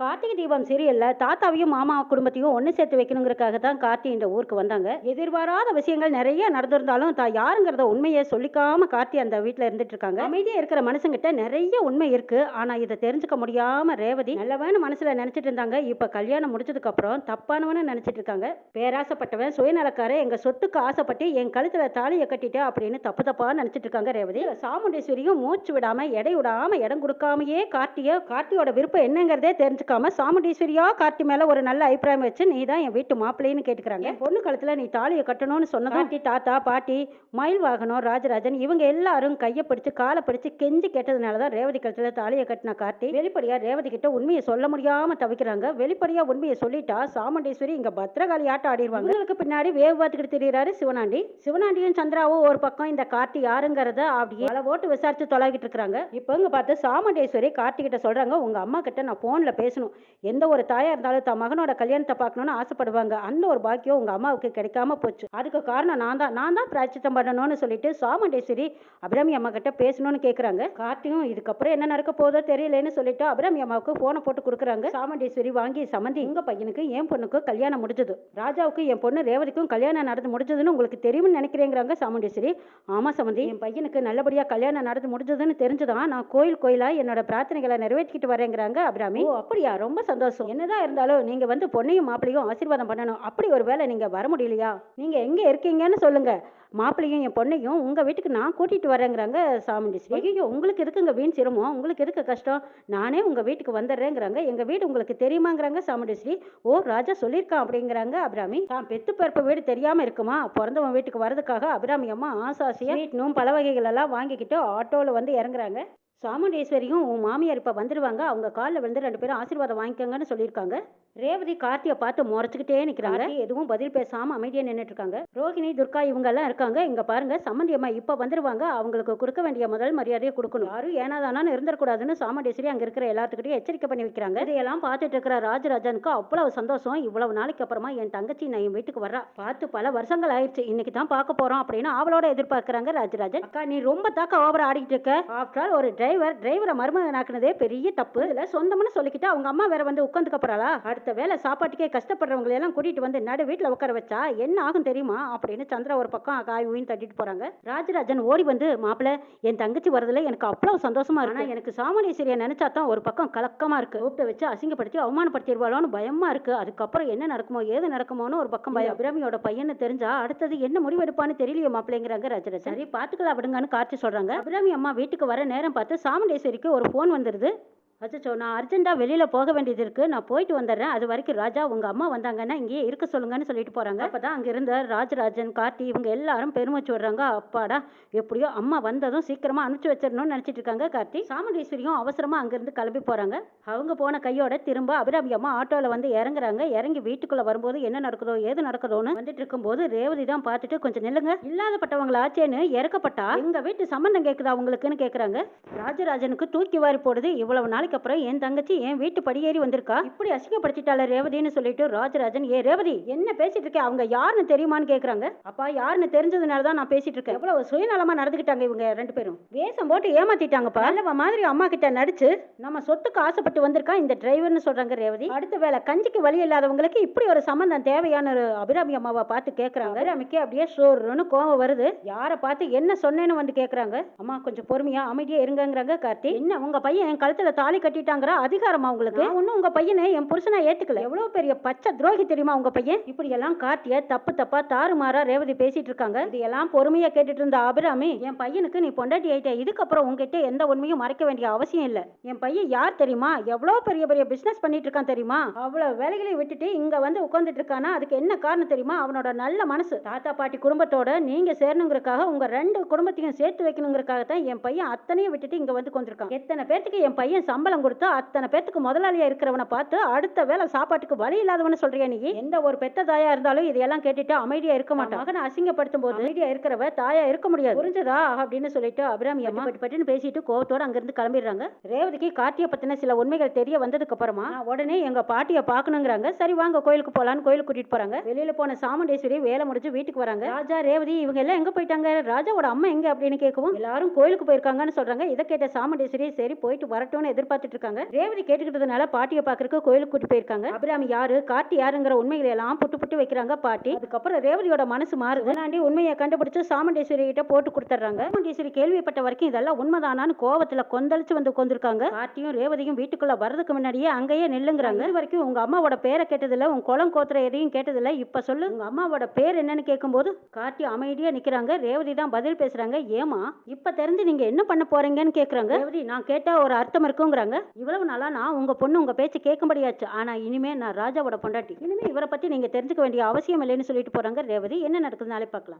கார்த்திகை தீபம் சீரியல்ல தாத்தாவையும் மாமா குடும்பத்தையும் ஒன்று சேர்த்து வைக்கணுங்கிறதுக்காக தான் கார்த்தி இந்த ஊருக்கு வந்தாங்க. எதிர்பாராத விஷயங்கள் நிறைய நடந்திருந்தாலும் தான் யாருங்கிறத உண்மையை சொல்லிக்காம கார்த்தி அந்த வீட்டில் இருந்துட்டு இருக்காங்க அமைதியாக இருக்கிற மனுஷங்கிட்ட நிறைய உண்மை இருக்கு. ஆனால் இதை தெரிஞ்சுக்க முடியாம ரேவதி நல்லவன்னு மனசுல நினைச்சிட்டு இருந்தாங்க இப்போ கல்யாணம் முடிச்சதுக்கு அப்புறம் தப்பானவனு நினைச்சிட்டு இருக்காங்க பேராசைப்பட்டவன் சுயநலக்காரன் எங்க சொத்துக்கு ஆசைப்பட்டு என் கழுத்துல தாலியை கட்டிட்டு அப்படின்னு தப்பு தப்பா நினைச்சிட்டு இருக்காங்க ரேவதி சாமுண்டேஸ்வரியும் மூச்சு விடாம எடை விடாம இடம் கொடுக்காமயே கார்த்தியை கார்த்தியோட விருப்பம் என்னங்கிறதே தெரிஞ்சுக்க தெரிஞ்சுக்காம சாமுண்டீஸ்வரியா கார்த்தி மேல ஒரு நல்ல அபிப்பிராயம் வச்சு நீ தான் என் வீட்டு மாப்பிள்ளைன்னு கேட்டுக்கிறாங்க. என் பொண்ணு கழுத்துல நீ தாலியை கட்டணும்னு சொன்னதும் கார்த்தி. தாத்தா பாட்டி மயில் வாகனம் ராஜராஜன் இவங்க எல்லாரும் கையை பிடிச்சு காலை பிடிச்சு கெஞ்சி கேட்டதுனால தான் ரேவதி கழுத்துல தாலியை கட்டின கார்த்தி. வெளிப்படையா ரேவதி கிட்ட உண்மையை சொல்ல முடியாம தவிக்கிறாங்க. வெளிப்படையா உண்மையை சொல்லிட்டா சாமுண்டீஸ்வரி இங்க பத்திரகாளி ஆட்டம் ஆடிடுவாங்க உங்களுக்கு பின்னாடி வேவு பார்த்துக்கிட்டு தெரியுறாரு சிவனாண்டி. சிவனாண்டியும் சந்திராவும் ஒரு பக்கம் இந்த கார்த்தி யாருங்கிறத அப்படியே பல ஓட்டு விசாரிச்சு தொலைகிட்டு இருக்காங்க இப்போ இங்க பார்த்து சாமுண்டேஸ்வரி கார்த்தி கிட்ட சொல்றாங்க. உங்க அம்மா கிட்ட நான் போன்ல பேசணும். எந்த ஒரு தாயா இருந்தாலும் தன் மகனோட கல்யாணத்தை பார்க்கணும்னு ஆசைப்படுவாங்க. அந்த ஒரு பாக்கியம் உங்க அம்மாவுக்கு கிடைக்காம போச்சு. அதுக்கு காரணம் நான் தான். நான் தான் பிராச்சித்தம் பண்ணணும்னு சொல்லிட்டு சாமுண்டேஸ்வரி அபிராமி அம்மா கிட்ட பேசணும்னு கேட்குறாங்க கார்த்தியும் இதுக்கப்புறம் என்ன நடக்க போதோ தெரியலன்னு சொல்லிட்டு அபிராமி அம்மாவுக்கு போனை போட்டு கொடுக்குறாங்க. சாமுண்டேஸ்வரி வாங்கி சம்மந்தி உங்க பையனுக்கு என் பொண்ணுக்கு கல்யாணம் முடிஞ்சது. ராஜாவுக்கு என் பொண்ணு ரேவதிக்கும் கல்யாணம் நடந்து முடிஞ்சதுன்னு உங்களுக்கு தெரியும்னு நினைக்கிறேங்கிறாங்க சாமுண்டேஸ்வரி. ஆமா சம்மந்தி என் பையனுக்கு நல்லபடியா கல்யாணம் நடந்து முடிஞ்சதுன்னு தெரிஞ்சுதான் நான் கோயில் கோயிலா என்னோட பிரார்த்தனைகளை நிறைவேற்றிக்கிட்டு வரேங்கிறாங்க அபிராமி. ஓ அப்படியா? ரொம்ப சந்தோஷம். என்னதான் இருந்தாலும் நீங்க வந்து பொண்ணையும் மாப்பிளையும் ஆசீர்வாதம் பண்ணணும். அப்படி ஒரு வேளை நீங்க வர முடியலையா? நீங்க எங்க இருக்கீங்கன்னு சொல்லுங்க. மாப்பிள்ளையும் என் பொண்ணையும் உங்க வீட்டுக்கு நான் கூட்டிட்டு வரேங்கிறாங்க சாமுண்டீஸ்வரி ஐயோ உங்களுக்கு எதுக்குங்க வீண் சிரமம்? உங்களுக்கு எதுக்கு கஷ்டம்? நானே உங்க வீட்டுக்கு வந்துடுறேங்கிறாங்க. எங்க வீடு உங்களுக்கு தெரியுமாங்கிறாங்க சாமுண்டீஸ்வரி ஓ ராஜா சொல்லியிருக்கான் அப்படிங்கிறாங்க அபிராமி. தான் பெத்து பிறப்பு வீடு தெரியாம இருக்குமா? பிறந்தவன் வீட்டுக்கு வரதுக்காக அபிராமி அம்மா ஆசாசியா வீட்னும் பல வகைகள் எல்லாம் வாங்கிக்கிட்டு ஆட்டோல வந்து இறங்குறாங்க. சாமுண்டீஸ்வரியும் உன் மாமியார் இப்போ வந்துடுவாங்க அவங்க காலில் விழுந்து ரெண்டு பேரும் ஆசீர்வாதம் வாங்கிக்கோங்கன்னு சொல்லியிருக்காங்க. ரேவதி கார்த்தியை பார்த்து முறைச்சிக்கிட்டே நிற்கிறாங்க எதுவும் பதில் பேசாமல் அமைதியாக நின்றுட்டு இருக்காங்க ரோஹிணி துர்கா இவங்க எல்லாம் இருக்காங்க. இங்கே பாருங்க சம்மந்தி அம்மா இப்போ வந்துருவாங்க. அவங்களுக்கு கொடுக்க வேண்டிய முதல் மரியாதையை கொடுக்கணும். யாரும் ஏனாதானான்னு இருந்துடக்கூடாதுன்னு சாமுண்டீஸ்வரி அங்கே இருக்கிற எல்லாத்துக்கிட்டையும் எச்சரிக்கை பண்ணி வைக்கிறாங்க. இதையெல்லாம் பார்த்துட்டு இருக்கிற ராஜராஜனுக்கு அவ்வளவு சந்தோஷம். இவ்வளவு நாளைக்கு அப்புறமா என் தங்கச்சி நான் என் வீட்டுக்கு வர்றா. பார்த்து பல வருஷங்கள் ஆயிடுச்சு. இன்னைக்கு தான் பார்க்க போறோம் அப்படின்னு அவளோட எதிர்பார்க்கறாங்க ராஜராஜன். அக்கா நீ ரொம்ப தாக்க ஓவரா ஆடிட்டு இருக்க. ஆஃப்டர் ஆல் ஒரு டிரைவர் டிரைவரை மருமகனாக்குனதே பெரிய தப்பு. இதுல சொந்தம்னு சொல்லிக்கிட்டு அவங்க அம்மா வேற வந்து உட்காந்துக்க போறாளா? அடுத்த வேலை சாப்பாட்டுக்கே கஷ்டப்படுறவங்களை எல்லாம் கூட்டிட்டு வந்து நடு வீட்டுல உட்கார வச்சா என்ன ஆகும் தெரியுமா? அப்படின்னு சந்திரா ஒரு பக்கம் காய் ஊயின் தட்டிட்டு போறாங்க. ராஜராஜன் ஓடி வந்து மாப்பிள்ள என் தங்கச்சி வரதுல எனக்கு அவ்வளவு சந்தோஷமா இருக்கு. எனக்கு சாமுண்டீஸ்வரியை நினைச்சா தான் ஒரு பக்கம் கலக்கமா இருக்கு. கூப்பிட்டு வச்சு அசிங்கப்படுத்தி அவமானப்படுத்திடுவாளோன்னு பயமா இருக்கு. அதுக்கப்புறம் என்ன நடக்குமோ ஏது நடக்குமோன்னு ஒரு பக்கம் பயம். அபிராமியோட பையன்னு தெரிஞ்சா அடுத்தது என்ன முடிவு எடுப்பான்னு தெரியலையே மாப்பிள்ளைங்கிறாங்க ராஜராஜன். சரி பாத்துக்கலாம் விடுங்கன்னு கார்த்தி சொல்றாங்க. அபிராமி அம்மா வீட்டுக்கு வர நேரம் பார்த்து சாமுண்டேஸ்வரிக்கு ஒரு ஃபோன் வந்துடுது அச்சோ நான் அர்ஜென்ட்டாக வெளியில் போக வேண்டியது இருக்குது நான் போயிட்டு வந்துடுறேன். அது வரைக்கும் ராஜா உங்கள் அம்மா வந்தாங்கன்னா இங்கேயே இருக்க சொல்லுங்கன்னு சொல்லிட்டு போகிறாங்க அப்போ தான் அங்கே இருந்த ராஜராஜன் கார்த்தி இவங்க எல்லாரும் பெருமைச்சு விடுறாங்க. அப்பாடா எப்படியோ அம்மா வந்ததும் சீக்கிரமாக அனுப்பிச்சு வச்சிடணும்னு நினச்சிட்டு இருக்காங்க கார்த்தி. சாமுண்டீஸ்வரியும் அவசரமாக அங்கேருந்து கிளம்பி போகிறாங்க அவங்க போன கையோட திரும்ப அபிராமி அம்மா ஆட்டோவில் வந்து இறங்குறாங்க. இறங்கி வீட்டுக்குள்ளே வரும்போது என்ன நடக்குதோ ஏது நடக்குதோன்னு வந்துட்டு இருக்கும்போது ரேவதி தான் பார்த்துட்டு கொஞ்சம் நில்லுங்க. இல்லாதப்பட்டவங்களாச்சேன்னு இறக்கப்பட்டா? எங்கள் வீட்டு சம்மந்தம் கேட்குதா அவங்களுக்குன்னு கேட்குறாங்க ராஜராஜனுக்கு தூக்கி வாரி போடுது. இவ்வளவு நாளைக்கு அப்புறம் என் தங்கச்சி என் வீட்டு படியேறி வந்திருக்கா? இப்படி அசிங்கப்படுத்திட்டால ரேவதின்னு சொல்லிட்டு ராஜராஜன் ஏ ரேவதி என்ன பேசிட்டு இருக்கேன் அவங்க யாருன்னு தெரியுமான்னு கேக்குறாங்க? அப்பா யாருன்னு தெரிஞ்சதுனால தான் நான் பேசிட்டு இருக்கேன் எவ்வளவு சுயநலமா நடந்துக்கிட்டாங்க இவங்க ரெண்டு பேரும். வேஷம் போட்டு ஏமாத்திட்டாங்கப்பா. நல்லவ மாதிரி அம்மா கிட்ட நடிச்சு நம்ம சொத்துக்கு ஆசைப்பட்டு வந்திருக்கா இந்த டிரைவர்னு சொல்றாங்க ரேவதி. அடுத்த வேலை கஞ்சிக்கு வழி இல்லாதவங்களுக்கு இப்படி ஒரு சம்பந்தம் தேவையான ஒரு அபிராமி அம்மாவை பார்த்து கேக்குறாங்க. அபிராமிக்கு அப்படியே சோறுன்னு கோவம் வருது. யாரை பார்த்து என்ன சொன்னேன்னு வந்து கேக்குறாங்க. அம்மா கொஞ்சம் பொறுமையா அமைதியா இருங்கங்கிறாங்க கார்த்தி. என்ன உங்க பையன் என் கழுத்துல தாலி கட்டிட்டாங்கிற அதிகாரமா உங்களுக்கு ஒன்னும் உங்க பையனை என் புருஷனா ஏத்துக்கல. எவ்வளவு பெரிய பச்சை துரோகி தெரியுமா உங்க பையன்? இப்படி எல்லாம் கார்த்திய தப்பு தப்பா தாறுமாறா ரேவதி பேசிட்டு இருக்காங்க. இது எல்லாம் பொறுமையா கேட்டுட்டு இருந்த அபிராமி என் பையனுக்கு நீ பொண்டாட்டி ஆயிட்ட இதுக்கப்புறம் உங்ககிட்ட எந்த உண்மையும் மறைக்க வேண்டிய அவசியம் இல்ல. என் பையன் யார் தெரியுமா? எவ்வளவு பெரிய பெரிய பிசினஸ் பண்ணிட்டு இருக்கான் தெரியுமா? அவ்வளவு வேலைகளை விட்டுட்டு இங்க வந்து உட்கார்ந்துட்டு இருக்கானா? அதுக்கு என்ன காரணம் தெரியுமா? அவனோட நல்ல மனசு. தாத்தா பாட்டி குடும்பத்தோட நீங்க சேரணுங்கிறதுக்காக உங்க ரெண்டு குடும்பத்தையும் சேர்த்து வைக்கணுங்கிறதுக்காக தான் என் பையன் அத்தனையும் விட்டுட்டு இங்க வந்து கொண்டிருக்கான் எத்தனை பேர்த்துக்கு என் பையன் சம்பளம் கொடுத்து அத்தனை பேர்த்துக்கு முதலாளியா இருக்கிறவனை பார்த்து அடுத்த வேலை சாப்பாட்டுக்கு வழி இல்லாதவன சொல்றியா நீ? எந்த ஒரு பெத்த தாயா இருந்தாலும் இதையெல்லாம் கேட்டுட்டு அமைதியா இருக்க மாட்டான். மகனை அசிங்கப்படுத்தும் போது அமைதியா இருக்கிறவ தாயா இருக்க முடியாது. புரிஞ்சதா? அப்படின்னு சொல்லிட்டு அபிராமி அம்மா பட்டு பட்டுன்னு பேசிட்டு கோவத்தோட அங்கிருந்து கிளம்பிடுறாங்க. ரேவதிக்கு கார்த்திய பத்தின சில உண்மைகள் தெரிய வந்ததுக்கு அப்புறமா உடனே எங்க பாட்டிய பாக்கணுங்கிறாங்க. சரி வாங்க கோயிலுக்கு போலான்னு கோயிலுக்கு கூட்டிட்டு போறாங்க. வெளியில போன சாமுண்டேஸ்வரி வேலை முடிஞ்சு வீட்டுக்கு வராங்க. ராஜா ரேவதி இவங்க எல்லாம் எங்க போயிட்டாங்க? ராஜாவோட அம்மா எங்க? அப்படின்னு கேட்கவும் எல்லாரும் கோயிலுக்கு போயிருக்காங்கன்னு சொல்றாங்க. இதை கேட்ட சாமுண்டேஸ்வரி சரி போயிட்டு வரட்டும்னு எதிர்பார்த்து பார்த்துட்டு இருக்காங்க ரேவதி கேட்டுக்கிட்டதுனால பாட்டியை பாக்குறதுக்கு கோயிலுக்கு கூட்டி போயிருக்காங்க. அபிராமி யாரு கார்த்தி யாருங்கிற உண்மைகளை எல்லாம் புட்டு புட்டு வைக்கிறாங்க பாட்டி. அதுக்கப்புறம் ரேவதியோட மனசு மாறுது. அதனாண்டி உண்மையை கண்டுபிடிச்சு சாமுண்டேஸ்வரி கிட்ட போட்டு கொடுத்துட்றாங்க. சாமுண்டேஸ்வரி கேள்விப்பட்ட வரைக்கும் இதெல்லாம் உண்மைதானான்னு கோவத்துல கொந்தளிச்சு வந்து உட்காந்துருக்காங்க கார்த்தியும் ரேவதியும் வீட்டுக்குள்ள வர்றதுக்கு முன்னாடியே அங்கேயே நெல்லுங்கிறாங்க. இது வரைக்கும் உங்க அம்மாவோட பேரை கேட்டதில்ல உன் குளம் கோத்திர எதையும் கேட்டதில்ல. இப்ப சொல்லு. உங்க அம்மாவோட பேர் என்னன்னு கேட்கும்போது கார்த்தி அமைதியா நிக்கிறாங்க. ரேவதி தான் பதில் பேசுறாங்க. ஏமா இப்ப தெரிஞ்சு நீங்க என்ன பண்ண போறீங்கன்னு கேக்குறாங்க. ரேவதி நான் கேட்டா ஒரு அர்த்தம் இருக்குங்கிறாங்க. இவ்வளவு நாளா நான் உங்க பொண்ணு உங்க பேச்சு கேட்கும்படியாச்சு ஆனா இனிமே நான் ராஜாவோட பொண்டாட்டி. இனிமே இவரை பத்தி நீங்க தெரிஞ்சுக்க வேண்டிய அவசியம் இல்லைன்னு சொல்லிட்டு போறாங்க ரேவதி. என்ன நடக்குது நாளை பார்க்கலாம்.